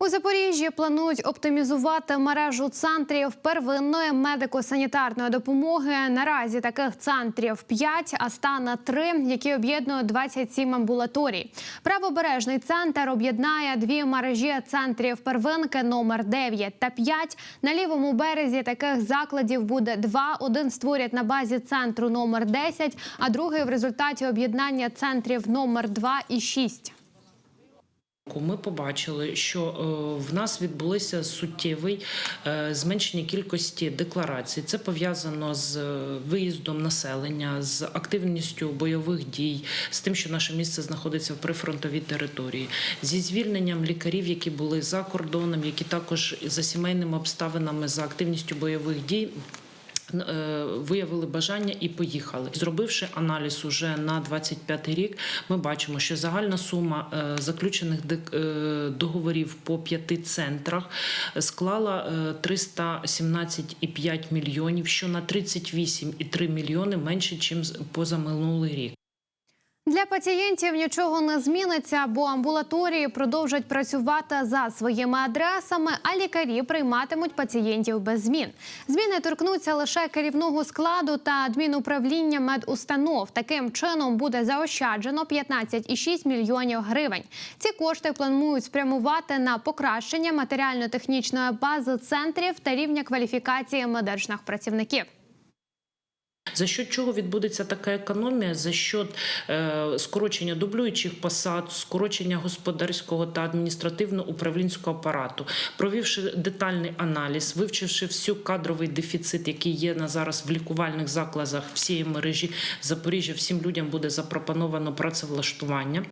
У Запоріжжі планують оптимізувати мережу центрів первинної медико-санітарної допомоги. Наразі таких центрів 5, а стане 3, які об'єднують 27 амбулаторій. Правобережний центр об'єднає дві мережі центрів первинки номер 9 та 5. На лівому березі таких закладів буде два. Один створять на базі центру номер 10, а другий в результаті об'єднання центрів номер 2 і 6. Ми побачили, що е, в нас відбулося суттєвий е, зменшення кількості декларацій. Це пов'язано з е, виїздом населення, з активністю бойових дій, з тим, що наше місце знаходиться в прифронтовій території, зі звільненням лікарів, які були за кордоном, які також за сімейними обставинами, за активністю бойових дій. Е, Виявили бажання і поїхали. Зробивши аналіз уже на 25 рік, ми бачимо, що загальна сума е, заключених е, договорів по п'яти центрах склала е, 317,5 мільйонів, що на 38,3 мільйони менше, ніж позаминулий рік. Для пацієнтів нічого не зміниться, бо амбулаторії продовжать працювати за своїми адресами, а лікарі прийматимуть пацієнтів без змін. Зміни торкнуться лише керівного складу та адмінуправління медустанов. Таким чином буде заощаджено 15,6 мільйонів гривень. Ці кошти планують спрямувати на покращення матеріально-технічної бази центрів та рівня кваліфікації медичних працівників. За що чого відбудеться така економія? За що е, скорочення дублюючих посад, скорочення господарського та адміністративно-управлінського апарату, провівши детальний аналіз, вивчивши всю кадровий дефіцит, який є на зараз в лікувальних закладах всієї мережі Запоріжжя, всім людям буде запропоновано працевлаштування.